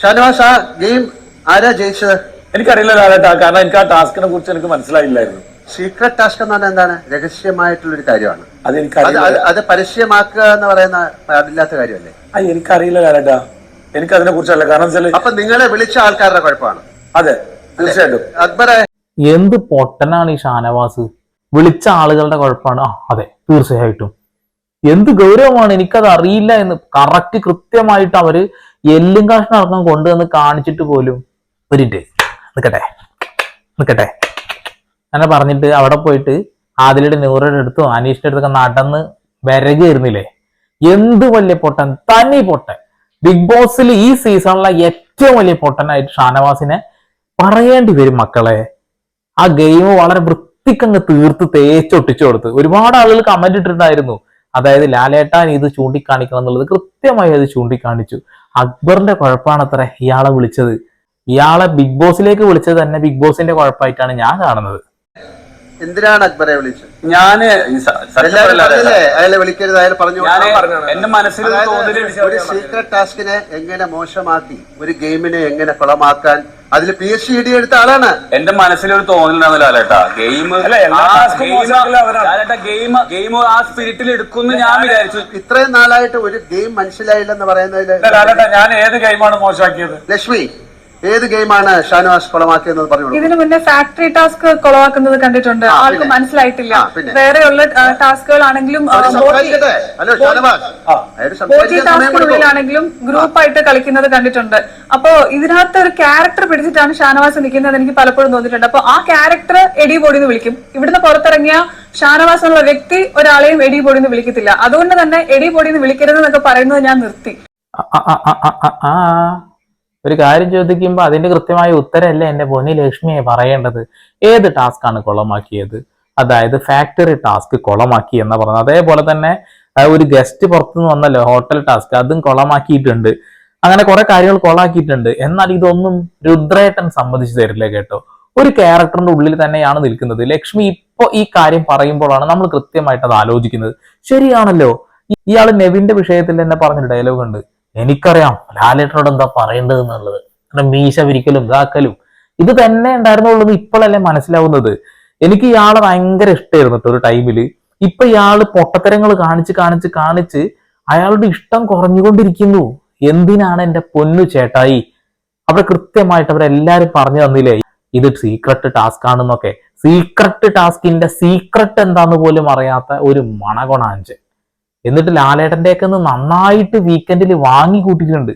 ഷാനവാസ് ആ ഗെയിം ആരാ ജയിച്ചത്? എനിക്കറിയില്ല ലാലേട്ടാ കാരണം എനിക്ക് ആ ടാസ്കിനെ കുറിച്ച് എനിക്ക് മനസ്സിലായില്ലായിരുന്നു. സീക്രട്ട് ടാസ്ക് എന്ന് പറഞ്ഞാൽ എന്താണ്? രഹസ്യമായിട്ടുള്ള ഒരു കാര്യമാണ്. അത് അത് എനിക്കറിയില്ല. അത് അത് പരസ്യമാക്കുക എന്ന് പറയുന്ന പാടില്ലാത്ത കാര്യമല്ലേ? എനിക്കറിയില്ല ലാലേട്ടാ എനിക്ക് അതിനെ കുറിച്ചല്ല. കാരണം വെച്ചാൽ അപ്പൊ നിങ്ങളെ വിളിച്ച ആൾക്കാരുടെ കുഴപ്പമാണ്. അതെ. തീർച്ചയായിട്ടും. അക്ബറെ. എന്ത് പൊട്ടനാണ് ഈ ഷാനവാസ്? വിളിച്ച ആളുകളുടെ കുഴപ്പമാണ്. ആ അതെ തീർച്ചയായിട്ടും. എന്ത് ഗൗരവമാണ് എനിക്കത് അറിയില്ല എന്ന് കറക്റ്റ് കൃത്യമായിട്ട് അവർ എല്ലും കാഷ്ണം അടക്കം കൊണ്ടുവന്ന് കാണിച്ചിട്ട് പോലും ഒരു നിൽക്കട്ടെ നിൽക്കട്ടെ അങ്ങനെ പറഞ്ഞിട്ട് അവിടെ പോയിട്ട് ആദിലയുടെ നൂറുടെ അടുത്തും അനീഷിന്റെ അടുത്തൊക്കെ നടന്ന് വരകയായിരുന്നില്ലേ എന്ത് വലിയ പൊട്ടൻ? തനി പൊട്ടൻ. ബിഗ് ബോസിൽ ഈ സീസണിലെ ഏറ്റവും വലിയ പൊട്ടനായിട്ട് ഷാനവാസിനെ പറയേണ്ടി വരും മക്കളെ. ആ ഗെയിം വളരെ വൃത്തിക്കങ്ങ് തീർത്ത് തേച്ചൊട്ടിച്ചു കൊടുത്ത്. ഒരുപാട് ആളുകൾ കമന്റ് ഇട്ടിട്ടുണ്ടായിരുന്നു. അതായത് ലാലേട്ടാൻ ഇത് ചൂണ്ടിക്കാണിക്കണം എന്നുള്ളത് കൃത്യമായി അത് ചൂണ്ടിക്കാണിച്ചു. അക്ബറിന്റെ കുഴപ്പമാണ് അത്ര ഇയാളെ വിളിച്ചത്. ഇയാളെ ബിഗ് ബോസിലേക്ക് വിളിച്ചത് തന്നെ ബിഗ് ബോസിന്റെ കുഴപ്പമായിട്ടാണ് ഞാൻ കാണുന്നത്. എന്തിനാണ് അക്ബറെ വിളിച്ചത്? ഞാൻ വിളിക്കരുത് അയാൾ പറഞ്ഞു എന്റെ മനസ്സിൽ ഒരു ഒരു സീക്രട്ട് ടാസ്കിനെ എങ്ങനെ മോശമാക്കി ഒരു ഗെയിമിനെ എങ്ങനെ കുളമാക്കാൻ അതിൽ പി എച്ച് ഡി എടുത്ത ആളാണ്. എന്റെ മനസ്സിലൊരു തോന്നലുണ്ടാവുന്ന ലാലേട്ടാ. ഗെയിം ഗെയിം ഗെയിം ആ സ്പിരിറ്റിൽ എടുക്കുന്നു ഞാൻ വിചാരിച്ചു. ഇത്രയും നാളായിട്ട് ഒരു ഗെയിം മനസ്സിലായില്ലെന്ന് പറയുന്നതിൽ ലാലേട്ടാ ഞാൻ ഏത് ഗെയിമാണ് മോശമാക്കിയത്? ലക്ഷ്മി ഏത് ഗെയിമാണ് ഷാനവാസ് കൊളമാക്കിയെന്ന് പറഞ്ഞു ഇതിനു മുന്നേ ഫാക്ടറി ടാസ്ക് കൊളവാക്കുന്നത് കണ്ടിട്ടുണ്ട്. ആൾക്ക് മനസ്സിലായിട്ടില്ല. വേറെയുള്ള ടാസ്കുകളാണെങ്കിലും സമയം ഗ്രൂപ്പായിട്ട് കളിക്കുന്നത് കണ്ടിട്ടുണ്ട്. അപ്പോ ഇതിനകത്ത് ഒരു ക്യാരക്ടർ പിടിച്ചിട്ടാണ് ഷാനവാസ് നിൽക്കുന്നത് എനിക്ക് പലപ്പോഴും തോന്നിയിട്ടുണ്ട്. അപ്പൊ ആ ക്യാരക്ടർ എടി ബോഡി എന്ന് വിളിക്കും. ഇവിടുന്ന് പുറത്തിറങ്ങിയ ഷാനവാസ് എന്നുള്ള വ്യക്തി ഒരാളെയും എടി ബോഡി എന്ന് വിളിക്കത്തില്ല. അതുകൊണ്ട് തന്നെ എടി ബോഡി എന്ന് വിളിക്കരുത് എന്നൊക്കെ പറയുന്നത് ഞാൻ നിർത്തി. ആ, ആ, ആ, ആ, ആ, ആ. ഒരു കാര്യം ചോദിക്കുമ്പോൾ അതിന്റെ കൃത്യമായ ഉത്തരമല്ല എന്റെ പൊന്നി ലക്ഷ്മിയെ പറയേണ്ടത്? ഏത് ടാസ്ക് ആണ് കുളമാക്കിയത്? അതായത് ഫാക്ടറി ടാസ്ക് കുളമാക്കി എന്ന് പറഞ്ഞത്. അതേപോലെ തന്നെ ഒരു ഗസ്റ്റ് പുറത്തുനിന്ന് വന്നല്ലോ ഹോട്ടൽ ടാസ്ക് അതും കുളമാക്കിയിട്ടുണ്ട്. അങ്ങനെ കുറെ കാര്യങ്ങൾ കൊളാക്കിയിട്ടുണ്ട് എന്നാൽ ഇതൊന്നും രുദ്രേട്ടൻ സമ്മതിച്ചു തരില്ല കേട്ടോ. ഒരു ക്യാരക്ടറിന്റെ ഉള്ളിൽ തന്നെയാണ് നിൽക്കുന്നത്. ലക്ഷ്മി ഇപ്പോ ഈ കാര്യം പറയുമ്പോഴാണ് നമ്മൾ കൃത്യമായിട്ട് അത് ആലോചിക്കുന്നത്. ശരിയാണല്ലോ? ഇയാൾ നെവിന്റെ വിഷയത്തിൽ തന്നെ പറഞ്ഞൊരു ഡയലോഗ് ഉണ്ട്. എനിക്കറിയാം ലാലേട്ടനോട് എന്താ പറയേണ്ടത് എന്നുള്ളത്. കാരണം മീശ വിരിക്കലും ഇതാക്കലും ഇത് തന്നെ ഉണ്ടായിരുന്നുള്ളത് ഇപ്പോഴല്ലേ മനസ്സിലാവുന്നത്. എനിക്ക് ഇയാളെ ഭയങ്കര ഇഷ്ടമായിരുന്നു ഒരു ടൈമിൽ ഇപ്പൊ ഇയാൾ പൊട്ടത്തരങ്ങൾ കാണിച്ച് കാണിച്ച് കാണിച്ച് അയാളുടെ ഇഷ്ടം കുറഞ്ഞുകൊണ്ടിരിക്കുന്നു. എന്തിനാണ് എന്റെ പൊന്നു ചേട്ടായി? അവിടെ കൃത്യമായിട്ട് അവരെല്ലാരും പറഞ്ഞു തന്നില്ലേ ഇത് സീക്രട്ട് ടാസ്ക് ആണെന്നൊക്കെ. സീക്രട്ട് ടാസ്കിന്റെ സീക്രട്ട് എന്താന്ന് പോലും അറിയാത്ത ഒരു മണകൊണാഞ്ച് എന്നിട്ട് ലാലേട്ടന്റെ ഒക്കെ നന്നായിട്ട് വീക്കെൻഡിൽ വാങ്ങി കൂട്ടിയിട്ടുണ്ട്.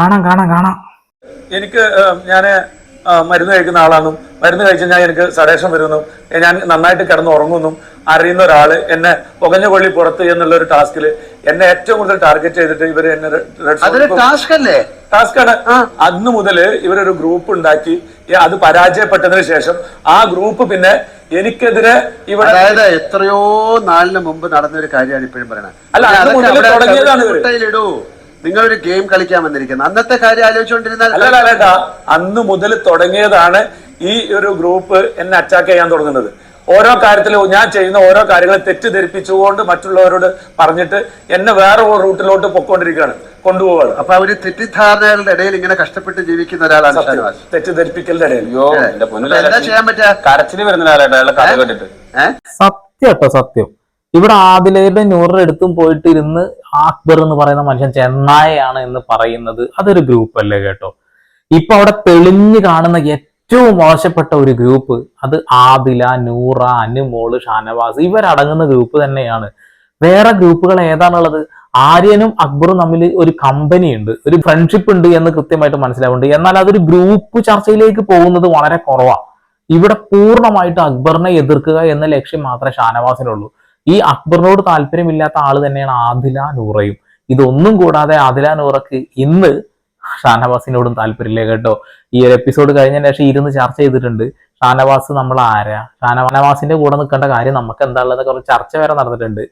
കാണാം കാണാം കാണാം. എനിക്ക് ഞാൻ മരുന്ന് കഴിക്കുന്ന ആളാണെന്നും മരുന്ന് കഴിച്ചു കഴിഞ്ഞാൽ എനിക്ക് സടേഷൻ വരുന്നു. ഞാൻ നന്നായിട്ട് കിടന്ന് ഉറങ്ങുന്നു. അറിയുന്ന ഒരാൾ എന്നെ പുകഞ്ഞ കൊള്ളി പുറത്ത് എന്നുള്ള ഒരു ടാസ്കിൽ എന്നെ ഏറ്റവും കൂടുതൽ ടാർഗറ്റ് ചെയ്തിട്ട് ഇവർ എന്നെ ടാസ്ക് അല്ലേ ടാസ്കാണ്. ആണ് അന്ന് മുതൽ ഇവരൊരു ഗ്രൂപ്പ് ഉണ്ടാക്കി. അത് പരാജയപ്പെട്ടതിന് ശേഷം ആ ഗ്രൂപ്പ് പിന്നെ എനിക്കെതിരെ ഇവിടെ അതായത് എത്രയോ നാലിന് മുമ്പ് നടന്ന ഒരു കാര്യമാണ് ഇപ്പോഴും പറയുന്നത്. അല്ല, അത് അവിടെ തുടങ്ങിയതാണ് ഇവർ. ചവിട്ടുകുട്ടയിലിടൂ ഒരു ഗെയിം കളിക്കാൻ വന്നിരിക്കുന്നത് അന്നത്തെ കാര്യം ആലോചിച്ചുകൊണ്ടിരുന്നാൽ അല്ല അന്ന് മുതൽ തുടങ്ങിയതാണ് ഈ ഒരു ഗ്രൂപ്പ് എന്നെ അറ്റാക്ക് ചെയ്യാൻ തുടങ്ങുന്നത്. ഓരോ കാര്യത്തിലും ഞാൻ ചെയ്യുന്ന ഓരോ കാര്യങ്ങൾ തെറ്റിദ്ധരിപ്പിച്ചുകൊണ്ട് മറ്റുള്ളവരോട് പറഞ്ഞിട്ട് എന്നെ വേറെ ഒരു റൂട്ടിലോട്ട് പൊക്കോണ്ടിരിക്കുകയാണ് കൊണ്ടുപോവാണ് അപ്പൊ അവർ തെറ്റിദ്ധാരണകളുടെ ഇടയിൽ ഇങ്ങനെ കഷ്ടപ്പെട്ട് ജീവിക്കുന്ന ഒരാളാണ് ഷാനവാസ്. തെറ്റിദ്ധരിപ്പിക്കലിന്റെ ഇടയിൽ. അയ്യോ എന്താ ചെയ്യാൻ പറ്റുക? കരച്ചിൽ വരുന്ന ഒരാളായിട്ട് അയാളെ കഥ കേട്ടിട്ട്. സത്യം സത്യം. ഇവിടെ ആദിലയുടെ നൂറിന്റെ എടുത്തും പോയിട്ട് ഇരുന്ന് അക്ബർ എന്ന് പറയുന്ന മനുഷ്യൻ ചെന്നായയാണ് എന്ന് പറയുന്നത്. അതൊരു ഗ്രൂപ്പ് അല്ലേ കേട്ടോ? ഇപ്പൊ അവിടെ തെളിഞ്ഞു കാണുന്ന ഏറ്റവും മോശപ്പെട്ട ഒരു ഗ്രൂപ്പ് അത് ആദില നൂറ അനുമോൾ ഷാനവാസ്. ഇവരടങ്ങുന്ന ഗ്രൂപ്പ് തന്നെയാണ്. വേറെ ഗ്രൂപ്പുകൾ ഏതാണുള്ളത്? ആര്യനും അക്ബറും തമ്മിൽ ഒരു കമ്പനി ഉണ്ട്. ഒരു ഫ്രണ്ട്ഷിപ്പ് ഉണ്ട് എന്ന് കൃത്യമായിട്ട് മനസ്സിലാവുന്നുണ്ട്. എന്നാൽ അതൊരു ഗ്രൂപ്പ് ചർച്ചയിലേക്ക് പോകുന്നത് വളരെ കുറവാണ് ഇവിടെ പൂർണമായിട്ട് അക്ബറിനെ എതിർക്കുക എന്ന ലക്ഷ്യം മാത്രമേ ഷാനവാസിനുള്ളൂ. ഈ അക്ബറിനോട് താല്പര്യമില്ലാത്ത ആൾ തന്നെയാണ് ആദില നൂറയും. ഇതൊന്നും കൂടാതെ ആദില നൂറക്ക് ഇന്ന് ഷാനവാസിനോടും താല്പര്യമില്ല കേട്ടോ. ഈ ഒരു എപ്പിസോഡ് കഴിഞ്ഞതിന് ശേഷം ഇരുന്ന് ചർച്ച ചെയ്തിട്ടുണ്ട്. ഷാനവാസ് നമ്മൾ ആരാ? ഷാനവാസിന്റെ കൂടെ നിൽക്കേണ്ട കാര്യം നമുക്ക് എന്താ ഉള്ളത് കുറച്ച് ചർച്ച വരെ നടന്നിട്ടുണ്ട്.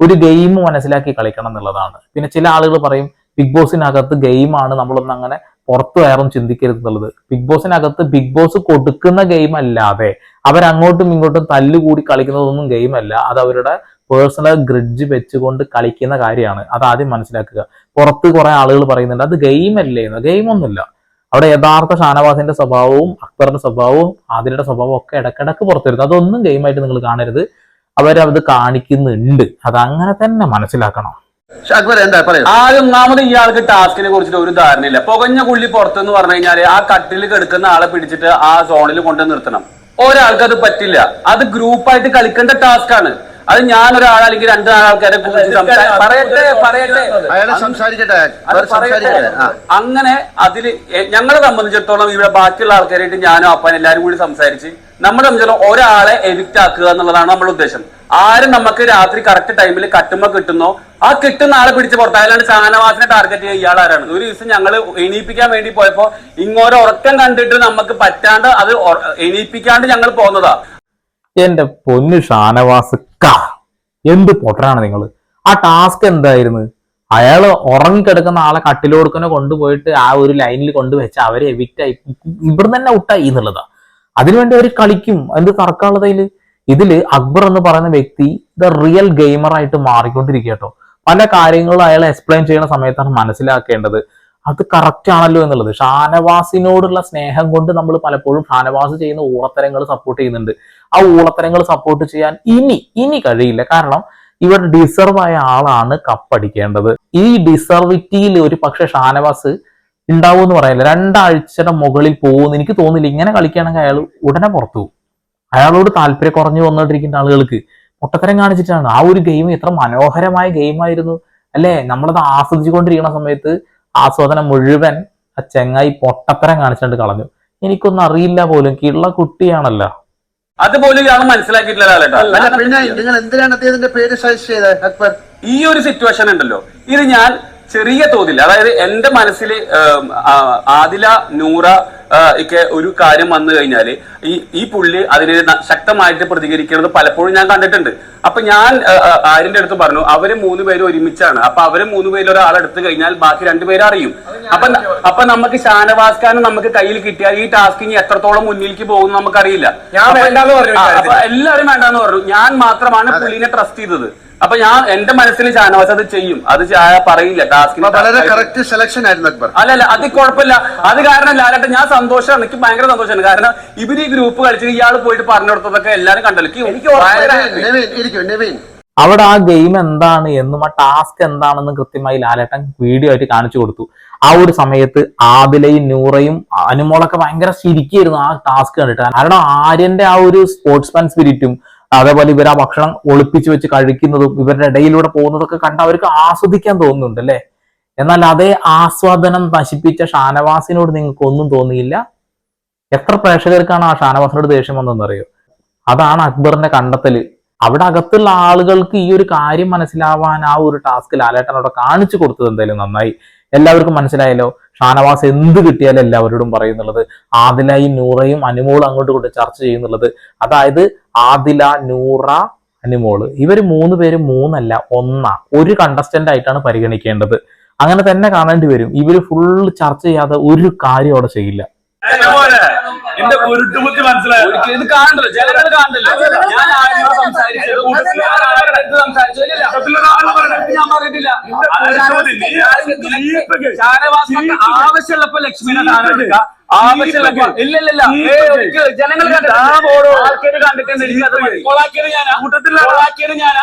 ഒരു ഗെയിം മനസ്സിലാക്കി കളിക്കണം എന്നുള്ളതാണ്. പിന്നെ ചില ആളുകൾ പറയും ബിഗ് ബോസിനകത്ത് ഗെയിമാണ് നമ്മളൊന്നും അങ്ങനെ പുറത്തു വേറൊന്നും ചിന്തിക്കരുത് എന്നുള്ളത്. ബിഗ് ബോസിനകത്ത് ബിഗ് ബോസ് കൊടുക്കുന്ന ഗെയിം അല്ലാതെ അവരങ്ങോട്ടും ഇങ്ങോട്ടും തല്ലുകൂടി കളിക്കുന്നതൊന്നും ഗെയിം അല്ല. അത് അവരുടെ പേഴ്സണൽ ഗ്രിഡ്ജ് വെച്ചുകൊണ്ട് കളിക്കുന്ന കാര്യമാണ്. അത് ആദ്യം മനസ്സിലാക്കുക. പുറത്ത് കുറെ ആളുകൾ പറയുന്നുണ്ട് അത് ഗെയിം അല്ലേ? എന്ന്. ഗെയിം ഒന്നുമില്ല. അവിടെ യഥാർത്ഥ ഷാനവാസിന്റെ സ്വഭാവവും അക്ബറിന്റെ സ്വഭാവവും ആദിലയുടെ സ്വഭാവവും ഒക്കെ ഇടക്കിടക്ക് പുറത്തു വരുന്നത് അതൊന്നും ഗെയിമായിട്ട് നിങ്ങൾ കാണരുത്. അവരത് കാണിക്കുന്നുണ്ട്. അത് അങ്ങനെ തന്നെ മനസ്സിലാക്കണം. അക്ബർ എന്താ പറയൂ? ആദ്യം ഒന്നാമത് ഇയാൾക്ക് ടാസ്കിനെ കുറിച്ചിട്ട് ഒരു ധാരണയില്ല. പുകഞ്ഞ കുള്ളി പുറത്തെന്ന് പറഞ്ഞു കഴിഞ്ഞാൽ ആ കട്ടിൽ കിടക്കുന്ന ആളെ പിടിച്ചിട്ട് ആ സോണിൽ കൊണ്ട് നിർത്തണം. ഒരാൾക്ക് അത് പറ്റില്ല. അത് ഗ്രൂപ്പായിട്ട് കളിക്കേണ്ട ടാസ്ക് ആണ്. അത് ഞാൻ ഒരാൾ അല്ലെങ്കിൽ രണ്ട് ആൾക്കാരെ പറയട്ടെ പറയട്ടെ. അങ്ങനെ അതിൽ ഞങ്ങളെ സംബന്ധിച്ചിടത്തോളം ഇവിടെ ബാക്കിയുള്ള ആൾക്കാരായിട്ട് ഞാനും അപ്പൻ എല്ലാരും കൂടി സംസാരിച്ച് നമ്മളെ സംബന്ധിച്ചിടത്തോളം ഒരാളെ എവിക്റ്റ് ആക്കുക എന്നുള്ളതാണ് നമ്മുടെ ഉദ്ദേശം. ആരും നമുക്ക് രാത്രി കറക്റ്റ് ടൈമിൽ കട്ടുമ്പോ കിട്ടുന്നോ? ആ കിട്ടുന്ന ആളെ പിടിച്ച് പുറത്തായാലാണ് ഷാനവാസിനെ ടാർഗറ്റ് ചെയ്യുക ഇയാൾ ആരാണ്? ഒരു ദിവസം ഞങ്ങൾ എണീപ്പിക്കാൻ വേണ്ടി പോയപ്പോ ഇങ്ങോരോ ഉറക്കം കണ്ടിട്ട് നമുക്ക് പറ്റാണ്ട് അത് എണീപ്പിക്കാണ്ട് ഞങ്ങൾ പോന്നതാ. എന്റെ പൊന്നു ഷാനവാസ് കാ എന്ത് പൊട്ടനാണ് നിങ്ങൾ ആ ടാസ്ക് എന്തായിരുന്നു? അയാൾ ഉറങ്ങിക്കിടക്കുന്ന ആളെ കട്ടിലോടുക്കനെ കൊണ്ടുപോയിട്ട് ആ ഒരു ലൈനിൽ കൊണ്ടുവച്ച് അവരെ എവിക്റ്റ് ആയി. ഇവിടെ തന്നെ ഔട്ടായി എന്നുള്ളതാ. അതിനുവേണ്ടി അവർ കളിക്കും. അതിന്റെ തർക്കമുള്ളതിൽ ഇതിൽ അക്ബർ എന്ന് പറയുന്ന വ്യക്തി ദ റിയൽ ഗെയിമർ ആയിട്ട് മാറിക്കൊണ്ടിരിക്കുക കേട്ടോ പല കാര്യങ്ങളും അയാൾ എക്സ്പ്ലെയിൻ ചെയ്യുന്ന സമയത്താണ് മനസ്സിലാക്കേണ്ടത്. അത് കറക്റ്റ് ആണല്ലോ എന്നുള്ളത്. ഷാനവാസിനോടുള്ള സ്നേഹം കൊണ്ട് നമ്മൾ പലപ്പോഴും ഷാനവാസ് ചെയ്യുന്ന ഊളത്തരങ്ങൾ സപ്പോർട്ട് ചെയ്യുന്നുണ്ട്. ആ ഊളത്തരങ്ങൾ സപ്പോർട്ട് ചെയ്യാൻ ഇനി ഇനി കഴിയില്ല. കാരണം ഇവർ ഡിസർവ് ആയ ആളാണ് കപ്പടിക്കേണ്ടത്. ഈ ഡിസർവിറ്റിയിൽ ഒരു പക്ഷെ ഷാനവാസ് ഉണ്ടാവും എന്ന് പറയില്ല. രണ്ടാഴ്ചയുടെ മുകളിൽ പോകുമെന്ന് എനിക്ക് തോന്നില്ല ഇങ്ങനെ കളിക്കുകയാണെങ്കിൽ അയാൾ ഉടനെ പുറത്തു പോകും. അയാളോട് താല്പര്യം കുറഞ്ഞു വന്നുകൊണ്ടിരിക്കുന്ന ആളുകൾക്ക് പൊട്ടത്തരം കാണിച്ചിട്ടാണ്. ആ ഒരു ഗെയിം എത്ര മനോഹരമായ ഗെയിമായിരുന്നു അല്ലേ? നമ്മളത് ആസ്വദിച്ചുകൊണ്ടിരിക്കുന്ന സമയത്ത് ആസ്വാദനം മുഴുവൻ ആ ചെങ്ങായി പൊട്ടത്തരം കാണിച്ചിട്ട് കളഞ്ഞു. എനിക്കൊന്നും അറിയില്ല പോലും. കിള്ള കുട്ടിയാണല്ലോ. അതുപോലും ഇയാൾ മനസ്സിലാക്കിയിട്ടില്ല പിന്നെ നിങ്ങൾ എന്തിനാണ് അദ്ദേഹത്തിന്റെ പേര് സജസ്റ്റ് ചെയ്തത് അക്ബർ? ഈ ഒരു സിറ്റുവേഷൻ ഉണ്ടല്ലോ. ഇത് ഞാൻ ചെറിയ തോതിൽ അതായത് എന്റെ മനസ്സിൽ ആദില നൂറ ഒക്കെ ഒരു കാര്യം വന്നു കഴിഞ്ഞാൽ ഈ ഈ പുള്ളി അതിനെ ശക്തമായിട്ട് പ്രതികരിക്കുന്നത് പലപ്പോഴും ഞാൻ കണ്ടിട്ടുണ്ട്. അപ്പൊ ഞാൻ ആര്യന്റെ അടുത്ത് പറഞ്ഞു അവർ മൂന്ന് പേരും ഒരുമിച്ചാണ്. അപ്പൊ അവർ മൂന്ന് പേരിൽ ഒരാൾ എടുത്തു കഴിഞ്ഞാൽ ബാക്കി രണ്ടുപേരും അറിയും. അപ്പൊ അപ്പൊ നമുക്ക് ഷാനവാസ് ഖാൻ നമുക്ക് കയ്യിൽ കിട്ടിയാൽ ഈ ടാസ്കിങ് എത്രത്തോളം മുന്നിലേക്ക് പോകും നമുക്കറിയില്ല. എല്ലാവരും വേണ്ടാന്ന് പറഞ്ഞു ഞാൻ മാത്രമാണ് പുള്ളിനെ ട്രസ്റ്റ് ചെയ്തത്. അപ്പൊ ഞാൻ എന്റെ മനസ്സിൽ ഷാനവാസ് അത് ചെയ്യും. അത് പറയില്ല. അപ്പൊ വളരെ ടാസ്കിന് കറക്റ്റ് സെലക്ഷൻ ആയിരുന്നു അക്ബർ. അല്ല അത് കുഴപ്പമില്ല. അത് കാരണം ലാലേട്ടൻ ഞാൻ സന്തോഷമാണ്. എനിക്ക് ഭയങ്കര സന്തോഷമാണ്. കാരണം ഇവർ ഈ ഗ്രൂപ്പ് കളിച്ചിട്ട് ഇയാൾ പോയിട്ട് പറഞ്ഞു കൊടുത്തതൊക്കെ എല്ലാരും കണ്ടല്ലോ. എനിക്ക് അവിടെ ആ ഗെയിം എന്താണ് എന്നും ആ ടാസ്ക് എന്താണെന്നും കൃത്യമായി ലാലേട്ടൻ വീഡിയോ ആയിട്ട് കാണിച്ചു കൊടുത്തു. ആ ഒരു സമയത്ത് ആദിലയും നൂറയും അനുമോളൊക്കെ ഭയങ്കര ശരിക്കായിരുന്നു ആ ടാസ്ക് കണ്ടിട്ട്. കാരണം ആര്യന്റെ ആ ഒരു സ്പോർട്സ്മാൻ സ്പിരിറ്റും അതേപോലെ ഇവർ ആ ഭക്ഷണം ഒളിപ്പിച്ചു വെച്ച് കഴിക്കുന്നതും ഇവരുടെ ഇടയിലൂടെ പോകുന്നതൊക്കെ കണ്ട് അവർക്ക് ആസ്വദിക്കാൻ തോന്നുന്നുണ്ട് അല്ലേ? എന്നാൽ അതേ ആസ്വാദനം നശിപ്പിച്ച ഷാനവാസിനോട് നിങ്ങൾക്ക് ഒന്നും തോന്നിയില്ല. എത്ര പ്രേക്ഷകർക്കാണ് ആ ഷാനവാസിനോട് ദേഷ്യം വന്നതെന്നറിയോ? അതാണ് അക്ബറിന്റെ കണ്ടെത്തൽ. അവിടെ അകത്തുള്ള ആളുകൾക്ക് ഈ ഒരു കാര്യം മനസ്സിലാവാൻ ആ ഒരു ടാസ്ക് ലാലേട്ടൻ അവിടെ കാണിച്ചു കൊടുത്തത് എന്തായാലും നന്നായി. എല്ലാവർക്കും മനസ്സിലായല്ലോ. ഷാനവാസ് എന്ത് കിട്ടിയാലും എല്ലാവരോടും പറയുന്നുള്ളത്. ആദിലയും നൂറയും അനുമോളും അങ്ങോട്ട് കൊണ്ട് ചർച്ച ചെയ്യുന്നുള്ളത്. അതായത് ആദില നൂറ അനുമോൾ. ഇവർ മൂന്ന് പേര് മൂന്നല്ല ഒന്നാ. ഒരു കണ്ടസ്റ്റന്റ് ആയിട്ടാണ് പരിഗണിക്കേണ്ടത്. അങ്ങനെ തന്നെ കാണേണ്ടി വരും. ഇവർ ഫുൾ ചർച്ച ചെയ്യാതെ ഒരു കാര്യം അവിടെ ചെയ്യില്ല. എന്റെ ഉരുട്ടുമുത്തി മനസ്സിലായി? ഇത് കാണണ്ടല്ലോ. ജനങ്ങൾ കാണണ്ടല്ലോ. ഞാൻ ആരോടാ സംസാരിച്ചത് ഞാൻ ഇല്ലില്ല. പറഞ്ഞിട്ടില്ല. ആവശ്യമുള്ളപ്പോ ലക്ഷ്മിനെ എടുക്കുക ആവശ്യമുള്ളപ്പോ ഇല്ല ഇല്ല ഇല്ല. ഏയ് ഒരിക്കലും ജനങ്ങൾ കണ്ടിട്ടുണ്ട് കണ്ടിട്ടുണ്ട് എനിക്കത് മതി. കോളാക്കിയത് ഞാനാ കോളാക്കിയത് ഞാനാ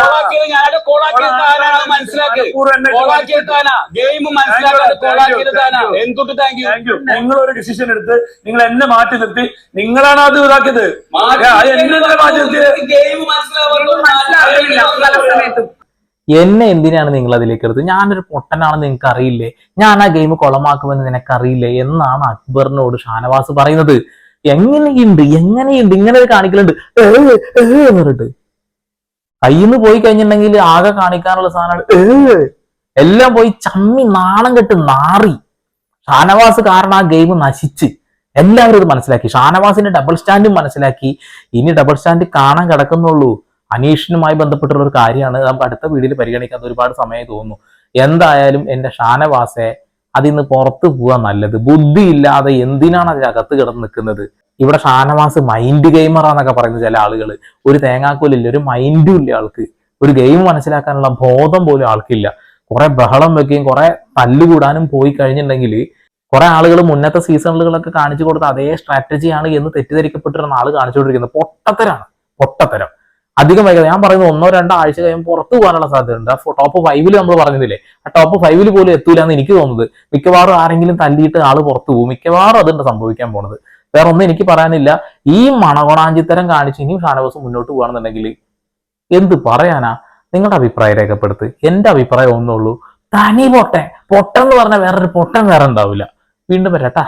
കോളാക്കിയത് ഞാനാ കോളാക്കിയത് താനാണ് മനസ്സിലാക്ക് കോളാക്കിയത് താനാ ഗെയിം മനസ്സിലാക്കാതെ കോളാക്കിയത് താനാ എന്തുട്ട് താങ്ക് യു താങ്ക് യു നിങ്ങൾ ഒരു ഡിസിഷൻ എടുത്ത് നിങ്ങൾ എന്നെ മാറ്റി നിർത്തി. നിങ്ങളാണ് അത് ഇതാക്കിയത്. ആ, എന്നെ നിങ്ങൾ മാറ്റി നിർത്തിയത് എന്നെ എന്തിനാണ് നിങ്ങൾ അതിലേക്ക് എടുത്തത്? ഞാനൊരു പൊട്ടനാണെന്ന് നിങ്ങൾക്ക് അറിയില്ലേ? ഞാൻ ആ ഗെയിം കൊളമാക്കുമെന്ന് നിനക്കറിയില്ലേ? എന്നാണ് അക്ബറിനോട് ഷാനവാസ് പറയുന്നത്. എങ്ങനെയുണ്ട്? എങ്ങനെയുണ്ട്? ഇങ്ങനെ ഒരു കാണിക്കലുണ്ട്. ഏ, ഏ എന്ന് കയ്യിന്ന് പോയി കഴിഞ്ഞിട്ടുണ്ടെങ്കിൽ ആകെ കാണിക്കാനുള്ള സാധനമാണ് എല്ലാം പോയി ചമ്മി നാണം കെട്ട് നാറി. ഷാനവാസ് കാരണം ആ ഗെയിം നശിച്ച്. എല്ലാവരും ഇത് മനസ്സിലാക്കി. ഷാനവാസിന്റെ ഡബിൾ സ്റ്റാൻഡും മനസ്സിലാക്കി. ഇനി ഡബിൾ സ്റ്റാൻഡ് കാണാൻ കിടക്കുന്നുള്ളൂ. അനീഷിനുമായി ബന്ധപ്പെട്ടുള്ള ഒരു കാര്യമാണ്. നമുക്ക് അടുത്ത വീഡിയോയിൽ പരിഗണിക്കാൻ ഒരുപാട് സമയം തോന്നുന്നു. എന്തായാലും എന്റെ ഷാനവാസെ അതിന്ന് പുറത്തു പോവാൻ നല്ലത്. ബുദ്ധിയില്ലാതെ എന്തിനാണ് അതിനകത്ത് കിടന്ന് നിൽക്കുന്നത്? ഇവിടെ ഷാനവാസ് മൈൻഡ് ഗെയിമറാന്നൊക്കെ പറയുന്ന ചില ആളുകൾ ഒരു തേങ്ങാക്കോലില്ല ഒരു മൈൻഡും ഇല്ല ആൾക്ക്. ഒരു ഗെയിം മനസ്സിലാക്കാനുള്ള ബോധം പോലും ആൾക്കില്ല. കുറെ ബഹളം വെക്കുകയും കുറെ തല്ലുകൂടാനും പോയി കഴിഞ്ഞിട്ടുണ്ടെങ്കിൽ കുറെ ആളുകൾ മുന്നത്തെ സീസണുകളൊക്കെ കാണിച്ചു കൊടുത്ത അതേ സ്ട്രാറ്റജിയാണ് എന്ന് തെറ്റിദ്ധരിക്കപ്പെട്ടിരുന്ന ആൾ കാണിച്ചുകൊണ്ടിരിക്കുന്നത് പൊട്ടത്തരാണ്. പൊട്ടത്തരം. അധികം വൈകാതെ. ഞാൻ പറയുന്നത് ഒന്നോ രണ്ടോ ആഴ്ച കഴിയുമ്പോൾ പുറത്തു പോകാനുള്ള സാധ്യതയുണ്ട്. ആ ടോപ്പ് ഫൈവിൽ നമ്മൾ പറഞ്ഞതില്ലേ ആ ടോപ്പ് ഫൈവിൽ പോലും എത്തൂല എന്ന് എനിക്ക് തോന്നുന്നത്. മിക്കവാറും ആരെങ്കിലും തല്ലിയിട്ട് ആൾ പുറത്തു പോകും. മിക്കവാറും അതുണ്ട് സംഭവിക്കാൻ പോണത്. വേറെ ഒന്നും എനിക്ക് പറയാനില്ല. ഈ മണകോണാഞ്ചിത്തരം കാണിച്ച് ഇനിയും ഷാനവാസ് മുന്നോട്ട് പോകുകയാണെന്നുണ്ടെങ്കിൽ എന്ത് പറയാനാ? നിങ്ങളുടെ അഭിപ്രായം രേഖപ്പെടുത്ത്. എന്റെ അഭിപ്രായം ഒന്നുള്ളൂ തനി പൊട്ടൻ. പൊട്ടെന്ന് പറഞ്ഞാൽ വേറൊരു പൊട്ടൻ വേറെ ഉണ്ടാവില്ല. വീണ്ടും വരട്ടാ.